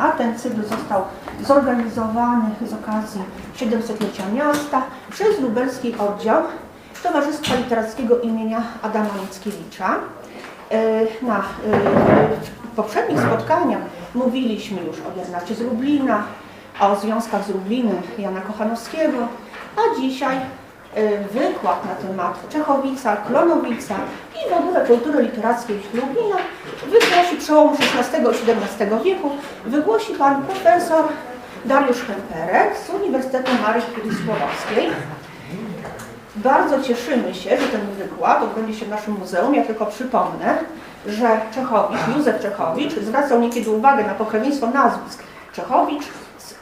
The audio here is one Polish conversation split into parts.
Lublina. Ten cykl został zorganizowany z okazji 700-lecia miasta przez lubelski oddział Towarzystwa Literackiego imienia Adama Mickiewicza. E, Na e, poprzednich spotkaniach mówiliśmy już o Biernacie z Lublina, o związkach z Lublinem Jana Kochanowskiego, a dzisiaj wykład na temat Czechowica, Klonowica i w ogóle kultury literackiej Lublina wygłosi przełomu XVI i XVII wieku, wygłosi pan profesor Dariusz Kemperek z Uniwersytetu Marii Curie-Skłodowskiej. Bardzo cieszymy się, że ten wykład odbędzie się w naszym muzeum. Ja tylko przypomnę, że Czechowicz, Józef Czechowicz zwracał niekiedy uwagę na pokrewieństwo nazwisk Czechowicz,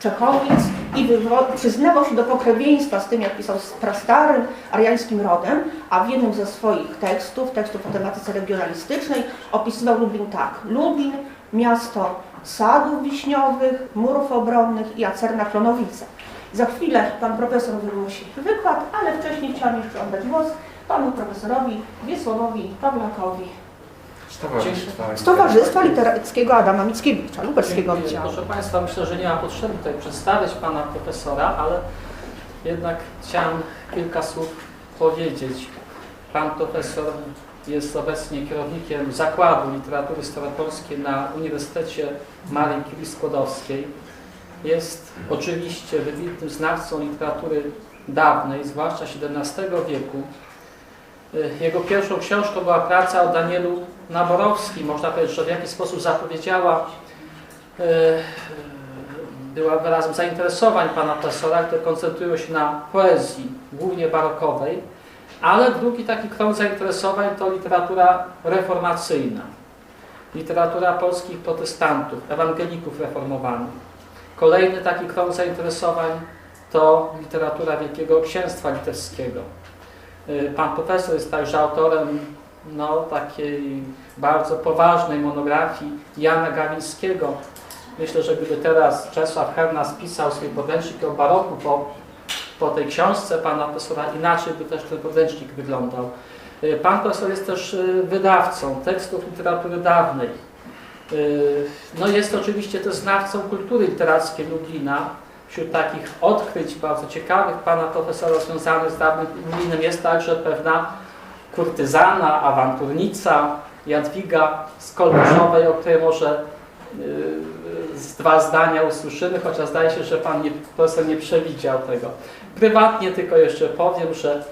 Czechowic i przyznawał się do pokrewieństwa z tym, jak pisał z prastarym ariańskim rodem, a w jednym ze swoich tekstów, tekstów o tematyce regionalistycznej, opisywał Lublin tak. Lublin, miasto sadów wiśniowych, murów obronnych i acerna Klonowice. Za chwilę pan profesor wygłosi wykład, ale wcześniej chciałam jeszcze oddać głos panu profesorowi Wiesławowi Pawlakowi Z Towarzystwa. z Towarzystwa Literackiego Adama Mickiewicza, Lubelskiego. Oddziału. Proszę Państwa, myślę, że nie ma potrzeby tutaj przedstawiać Pana Profesora, ale jednak chciałem kilka słów powiedzieć. Pan Profesor jest obecnie kierownikiem Zakładu Literatury Staropolskiej na Uniwersytecie Marii Curie Skłodowskiej. Jest oczywiście wybitnym znawcą literatury dawnej, zwłaszcza XVII wieku. Jego pierwszą książką była praca o Danielu Naborowskim. Można powiedzieć, że w jakiś sposób zapowiedziała y, była wyrazem zainteresowań pana profesora, które koncentrują się na poezji, głównie barokowej, ale drugi taki krąg zainteresowań to literatura reformacyjna, literatura polskich protestantów, ewangelików reformowanych. Kolejny taki krąg zainteresowań to literatura Wielkiego Księstwa Litewskiego. Y, Pan profesor jest także autorem no, takiej bardzo poważnej monografii Jana Gawilskiego. Myślę, że gdyby teraz Czesław Herna spisał swój podręcznik o baroku po, po tej książce pana profesora, inaczej by też ten podręcznik wyglądał. Y, Pan profesor jest też y, wydawcą tekstów literatury dawnej. Y, No jest oczywiście też znawcą kultury literackiej Lublina. Wśród takich odkryć bardzo ciekawych pana profesora związanych z dawnym Lublinem jest także pewna kurtyzana, awanturnica Jadwiga z o której może y, z dwa zdania usłyszymy, chociaż zdaje się, że pan nie, profesor nie przewidział tego. Prywatnie tylko jeszcze powiem, że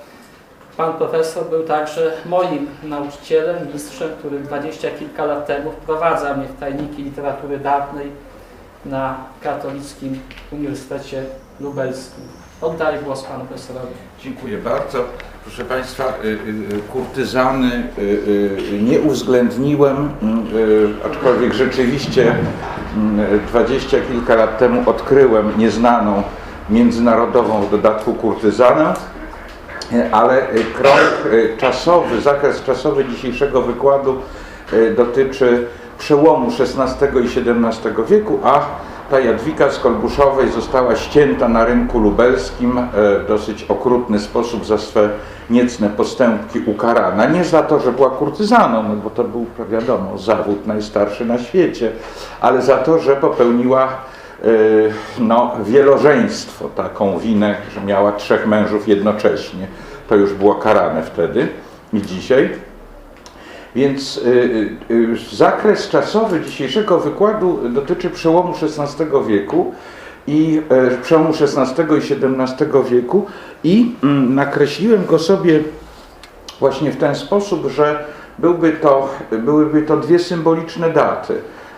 pan profesor był także moim nauczycielem, mistrzem, który dwadzieścia kilka lat temu wprowadzał mnie w tajniki literatury dawnej na Katolickim Uniwersytecie Lubelskim. Oddaję głos panu profesorowi. Dziękuję bardzo. Proszę Państwa, y, y, kurtyzany y, y, nie uwzględniłem, aczkolwiek rzeczywiście dwadzieścia kilka lat temu odkryłem nieznaną międzynarodową w dodatku kurtyzanę, ale krąg czasowy, zakres czasowy dzisiejszego wykładu dotyczy przełomu XVI i XVII wieku, a ta Jadwika z Kolbuszowej została ścięta na rynku lubelskim e, w dosyć okrutny sposób za swe niecne postępki ukarana. Nie za to, że była kurtyzaną, no bo to był, wiadomo, zawód najstarszy na świecie, ale za to, że popełniła e, no, wielożeństwo, taką winę, że miała trzech mężów jednocześnie. To już było karane wtedy i dzisiaj. Więc y, y, y, zakres czasowy dzisiejszego wykładu dotyczy przełomu XVI wieku i e, przełomu XVI i XVII wieku i mm, nakreśliłem go sobie właśnie w ten sposób, że byłby to, byłyby to dwie symboliczne daty.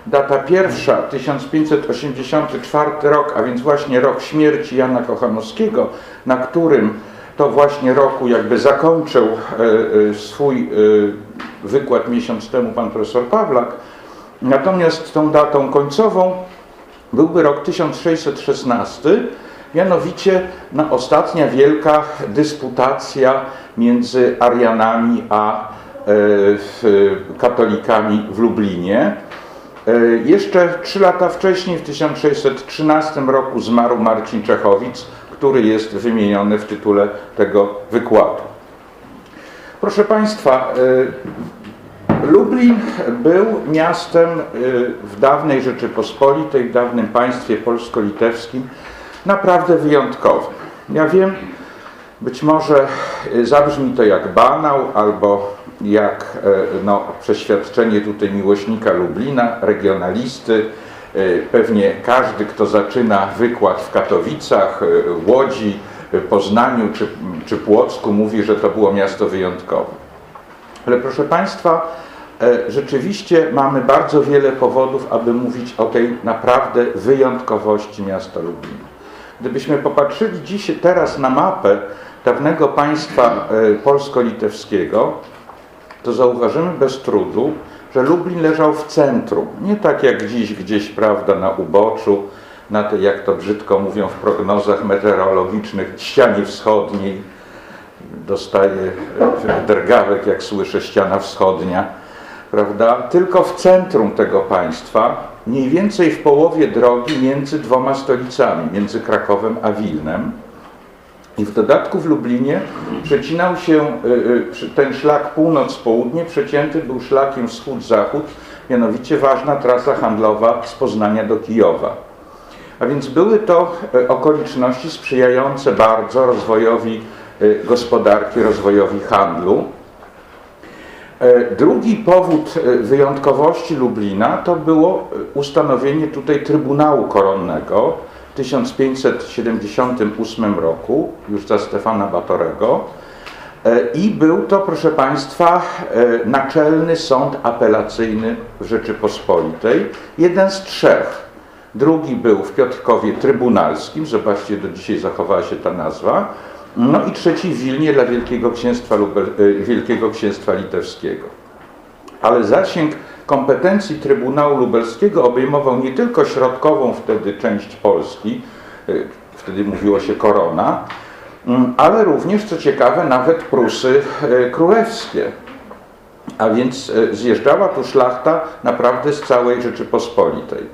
Data pierwsza, 1584 rok, a więc właśnie rok śmierci Jana Kochanowskiego, na którym to właśnie roku jakby zakończył e, e, swój e, wykład miesiąc temu pan profesor Pawlak. Natomiast tą datą końcową byłby rok 1616, mianowicie na ostatnia wielka dysputacja między Arianami a katolikami w Lublinie. Jeszcze trzy lata wcześniej, w 1613 roku, zmarł Marcin Czechowic, który jest wymieniony w tytule tego wykładu. Proszę Państwa, e, Lublin był miastem y, w dawnej Rzeczypospolitej, w dawnym państwie polsko-litewskim naprawdę wyjątkowym. Ja wiem, być może y, zabrzmi to jak banał albo jak no, przeświadczenie tutaj miłośnika Lublina, regionalisty. E, Pewnie każdy, kto zaczyna wykład w Katowicach, e, Łodzi, e, Poznaniu czy, czy Płocku mówi, że to było miasto wyjątkowe. Ale proszę Państwa, rzeczywiście mamy bardzo wiele powodów, aby mówić o tej naprawdę wyjątkowości miasta Lublina. Gdybyśmy popatrzyli dziś, teraz na mapę dawnego państwa polsko-litewskiego, to zauważymy bez trudu, że Lublin leżał w centrum. Nie tak jak dziś gdzieś, prawda, na uboczu, na tej, jak to brzydko mówią w prognozach meteorologicznych, ścianie wschodniej. Dostaję e, drgawek, jak słyszę ściana wschodnia, prawda? Tylko w centrum tego państwa, mniej więcej w połowie drogi między dwoma stolicami, między Krakowem a Wilnem. I w dodatku w Lublinie przecinał się y, y, ten szlak północ-południe, przecięty był szlakiem wschód-zachód, mianowicie ważna trasa handlowa z Poznania do Kijowa. A więc były to e, okoliczności sprzyjające bardzo rozwojowi gospodarki, rozwojowi handlu. E, Drugi powód wyjątkowości Lublina to było ustanowienie tutaj Trybunału Koronnego 1578 roku, już za Stefana Batorego. E, I był to, proszę Państwa, e, naczelny sąd apelacyjny Rzeczypospolitej, jeden z trzech. Drugi był w Piotrkowie Trybunalskim, zobaczcie, do dzisiaj zachowała się ta nazwa. No i trzeci w Wilnie dla Wielkiego Księstwa, e, Wielkiego Księstwa Litewskiego. Ale zasięg kompetencji Trybunału Lubelskiego obejmował nie tylko środkową wtedy część Polski, y, wtedy mówiło się korona, mm, ale również, co ciekawe, nawet Prusy y, królewskie. A więc y, zjeżdżała tu szlachta naprawdę z całej Rzeczypospolitej.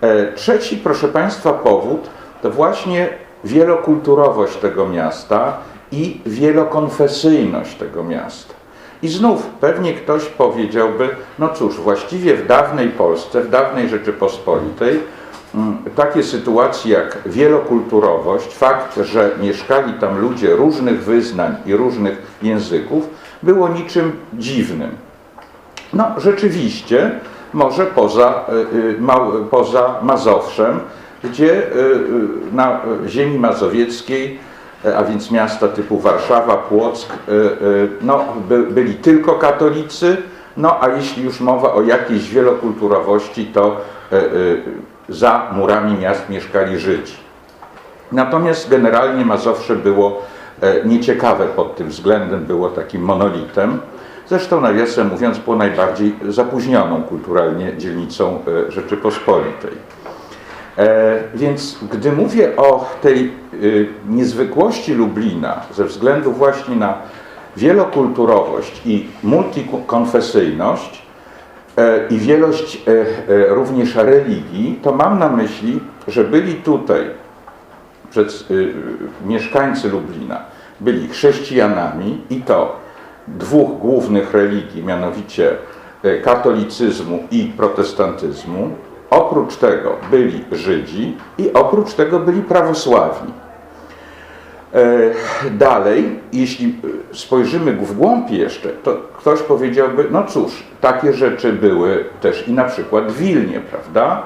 E, Trzeci, proszę Państwa, powód to właśnie wielokulturowość tego miasta i wielokonfesyjność tego miasta. I znów pewnie ktoś powiedziałby, no cóż, właściwie w dawnej Polsce, w dawnej Rzeczypospolitej, mm, takie sytuacje jak wielokulturowość, fakt, że mieszkali tam ludzie różnych wyznań i różnych języków, było niczym dziwnym. No rzeczywiście, może poza, y, Mał- poza Mazowszem, gdzie y, na ziemi mazowieckiej, a więc miasta typu Warszawa, Płock, y, y, no, by, byli tylko katolicy, no a jeśli już mowa o jakiejś wielokulturowości, to za murami miast mieszkali Żydzi. Natomiast generalnie Mazowsze było e, nieciekawe pod tym względem, było takim monolitem. Zresztą nawiasem mówiąc było najbardziej zapóźnioną kulturalnie dzielnicą e, Rzeczypospolitej. E, Więc gdy mówię o tej y, niezwykłości Lublina ze względu właśnie na wielokulturowość i multikonfesyjność e, i wielość e, również religii, to mam na myśli, że byli tutaj przed, y, mieszkańcy Lublina byli chrześcijanami i to dwóch głównych religii, mianowicie katolicyzmu i protestantyzmu. Oprócz tego byli Żydzi i oprócz tego byli prawosławni. E, Dalej, jeśli spojrzymy w głąb jeszcze, to ktoś powiedziałby, no cóż, takie rzeczy były też i na przykład w Wilnie, prawda?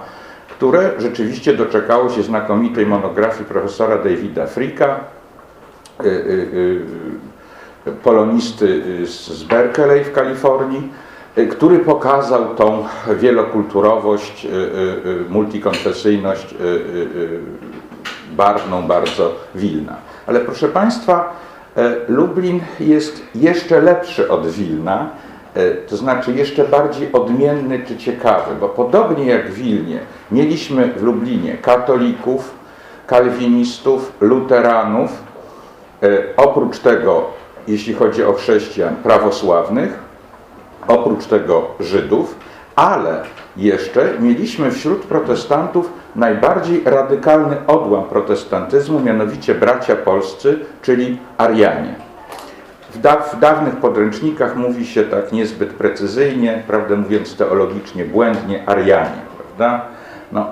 które rzeczywiście doczekało się znakomitej monografii profesora Davida Fricka, y, y, polonisty z Berkeley w Kalifornii, który pokazał tą wielokulturowość, y, y, y, multikonfesyjność y, y, y, barwną bardzo Wilna. Ale proszę Państwa, e, Lublin jest jeszcze lepszy od Wilna, e, to znaczy jeszcze bardziej odmienny czy ciekawy, bo podobnie jak w Wilnie mieliśmy w Lublinie katolików, kalwinistów, luteranów, e, oprócz tego, jeśli chodzi o chrześcijan, prawosławnych, oprócz tego Żydów, ale jeszcze mieliśmy wśród protestantów najbardziej radykalny odłam protestantyzmu, mianowicie bracia polscy, czyli Arianie. W, da, w dawnych podręcznikach mówi się tak niezbyt precyzyjnie, prawdę mówiąc teologicznie błędnie, Arianie, prawda? No,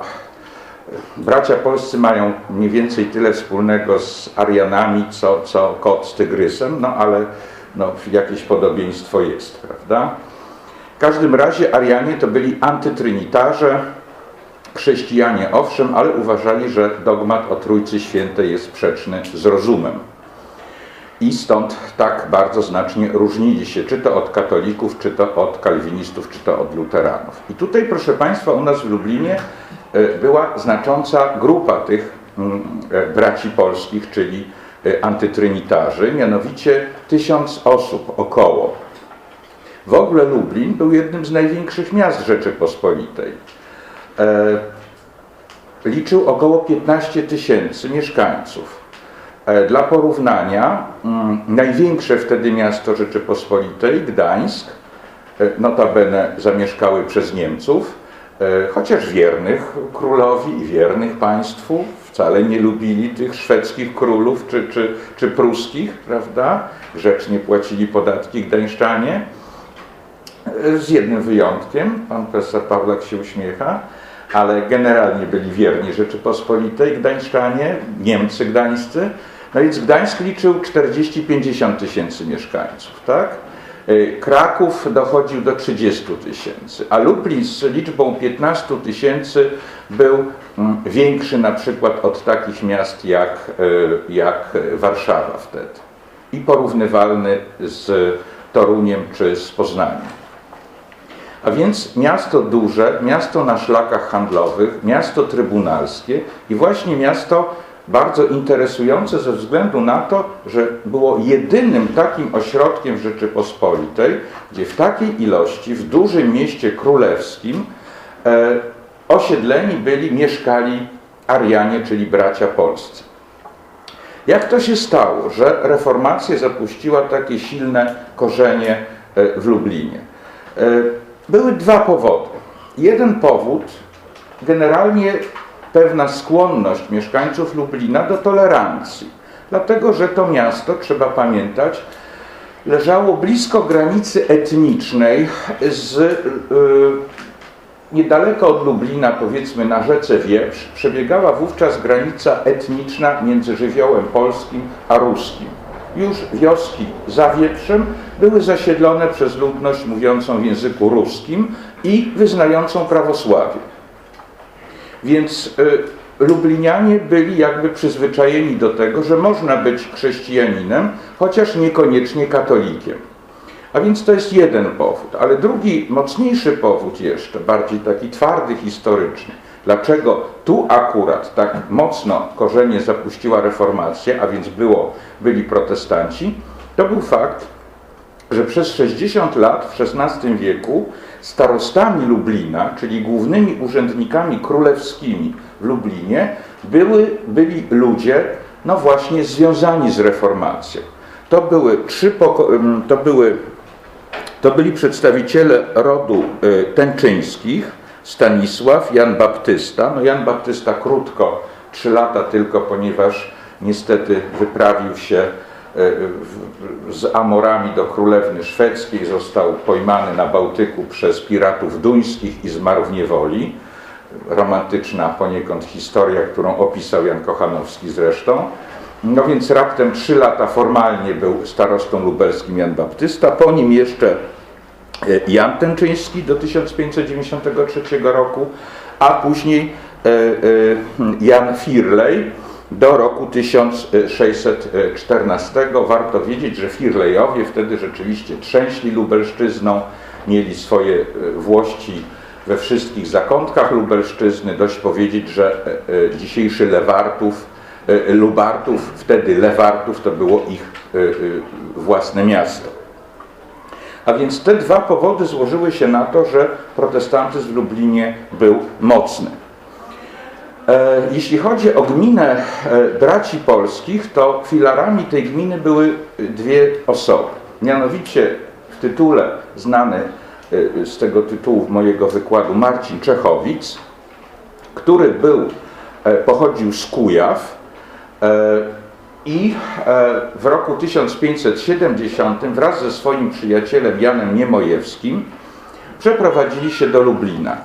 bracia polscy mają mniej więcej tyle wspólnego z Arianami, co, co kot z tygrysem, no ale no, jakieś podobieństwo jest, prawda? W każdym razie Arianie to byli antytrynitarze, chrześcijanie owszem, ale uważali, że dogmat o Trójcy Świętej jest sprzeczny z rozumem. I stąd tak bardzo znacznie różnili się, czy to od katolików, czy to od kalwinistów, czy to od luteranów. I tutaj, proszę Państwa, u nas w Lublinie e, była znacząca grupa tych mm, e, braci polskich, czyli antytrynitarzy, mianowicie tysiąc osób około. W ogóle Lublin był jednym z największych miast Rzeczypospolitej. E, liczył około 15 tysięcy mieszkańców. E, Dla porównania, mm, największe wtedy miasto Rzeczypospolitej, Gdańsk, e, notabene zamieszkały przez Niemców, e, chociaż wiernych królowi i wiernych państwu, wcale nie lubili tych szwedzkich królów czy, czy, czy pruskich, prawda? Grzecznie płacili podatki gdańszczanie. Z jednym wyjątkiem, pan profesor Pawlak się uśmiecha, ale generalnie byli wierni Rzeczypospolitej Gdańszczanie, Niemcy gdańscy. No więc Gdańsk liczył 40-50 tysięcy mieszkańców, tak? E, Kraków dochodził do 30 tysięcy, a Lublin z liczbą 15 tysięcy był mm, większy na przykład od takich miast jak, e, jak Warszawa wtedy i porównywalny z Toruniem czy z Poznaniem. A więc miasto duże, miasto na szlakach handlowych, miasto trybunalskie i właśnie miasto bardzo interesujące ze względu na to, że było jedynym takim ośrodkiem Rzeczypospolitej, gdzie w takiej ilości, w dużym mieście królewskim, e, osiedleni byli, mieszkali Arianie, czyli bracia polscy. Jak to się stało, że reformacja zapuściła takie silne korzenie e, w Lublinie? E, Były dwa powody. Jeden powód, generalnie pewna skłonność mieszkańców Lublina do tolerancji, dlatego że to miasto, trzeba pamiętać, leżało blisko granicy etnicznej z y, niedaleko od Lublina, powiedzmy na rzece Wieprz, przebiegała wówczas granica etniczna między żywiołem polskim a ruskim. Już wioski za Wieprzem były zasiedlone przez ludność mówiącą w języku ruskim i wyznającą prawosławie. Więc y, Lublinianie byli jakby przyzwyczajeni do tego, że można być chrześcijaninem, chociaż niekoniecznie katolikiem. A więc to jest jeden powód, ale drugi, mocniejszy powód jeszcze, bardziej taki twardy, historyczny. Dlaczego tu akurat tak mocno korzenie zapuściła reformacja, a więc było, byli protestanci, to był fakt, że przez 60 lat w XVI wieku starostami Lublina, czyli głównymi urzędnikami królewskimi w Lublinie, były, byli ludzie, no właśnie, związani z reformacją. To były trzy to były to byli przedstawiciele rodu y, Tęczyńskich, Stanisław, Jan Baptysta. No Jan Baptysta krótko, trzy lata tylko, ponieważ niestety wyprawił się z Amorami do królewny szwedzkiej, został pojmany na Bałtyku przez piratów duńskich i zmarł w niewoli. Romantyczna poniekąd historia, którą opisał Jan Kochanowski zresztą. No więc raptem trzy lata formalnie był starostą lubelskim Jan Baptysta, po nim jeszcze e, Jan Tęczyński do 1593 roku, a później e, e, Jan Firlej do roku 1614. Warto wiedzieć, że Firlejowie wtedy rzeczywiście trzęśli Lubelszczyzną, mieli swoje e, włości we wszystkich zakątkach Lubelszczyzny. Dość powiedzieć, że e, e, dzisiejszy Lewartów, Lubartów, wtedy Lewartów to było ich własne miasto. A więc te dwa powody złożyły się na to, że protestantyzm w Lublinie był mocny. E, Jeśli chodzi o gminę e, braci polskich, to filarami tej gminy były dwie osoby. Mianowicie w tytule znany e, z tego tytułu mojego wykładu Marcin Czechowic, który był, pochodził z Kujaw, I w roku 1570 wraz ze swoim przyjacielem Janem Niemojewskim przeprowadzili się do Lublina.